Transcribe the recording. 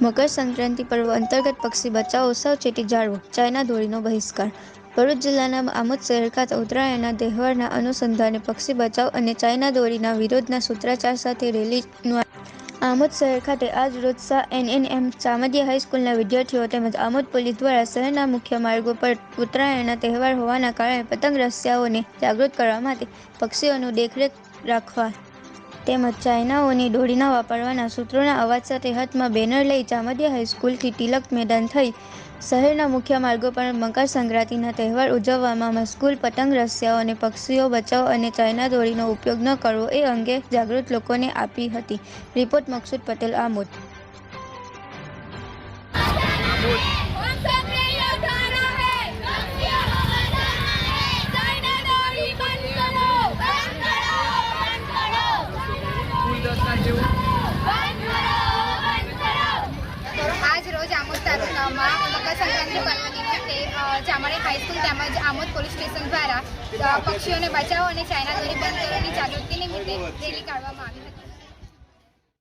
મકર સંક્રાંતિ પર્વ અંતર્ગત પક્ષી બચાવો સાવચેતી જાળવો ચાઇના દોરીનો બહિષ્કાર. ભરૂચ જિલ્લાના આમોદ શહેર ખાતે ઉત્તરાયણના તહેવારના અનુસંધાને પક્ષી બચાવ અને ચાઇના દોરીના વિરોધના સૂત્રાચાર સાથે રેલીનું આમોદ શહેર ખાતે આજ રોજ સા એનએનએમ ચામડિયા હાઈસ્કૂલના વિદ્યાર્થીઓ તેમજ આમોદ પોલીસ દ્વારા શહેરના મુખ્ય માર્ગો પર ઉત્તરાયણના તહેવાર હોવાના કારણે પતંગ, રસિયાઓને જાગૃત કરવા માટે પક્ષીઓનું દેખરેખ રાખવા તેમજ ચાઇનાઓની દોડીના વાપરવાના સૂત્રોના અવાજ સાથે હાથમાં બેનર લઈ ચામડિયા હાઈસ્કૂલથી તિલક મેદાન થઈ શહેરના મુખ્ય માર્ગો પર મકર સંક્રાંતિના તહેવાર ઉજવવામાં મસ્કૂલ પતંગ રસિયાઓ અને પક્ષીઓ બચાવો અને ચાઇના દોરીનો ઉપયોગ ન કરવો એ અંગે જાગૃત લોકોને આપી હતી. રિપોર્ટ મકસૂદ પટેલ આમોદ. આજ રોજ આમોદ તાલુકામાં મકર સંક્રાંતિ પર્વ નિમિત્તે ચામડી હાઈસ્કૂલ તેમજ આમોદ પોલીસ સ્ટેશન દ્વારા પક્ષીઓને બચાવો અને ચાઇના દોરી બંધ કરવાની જાગૃતિ નિમિત્તે રેલી કાઢવામાં આવી હતી.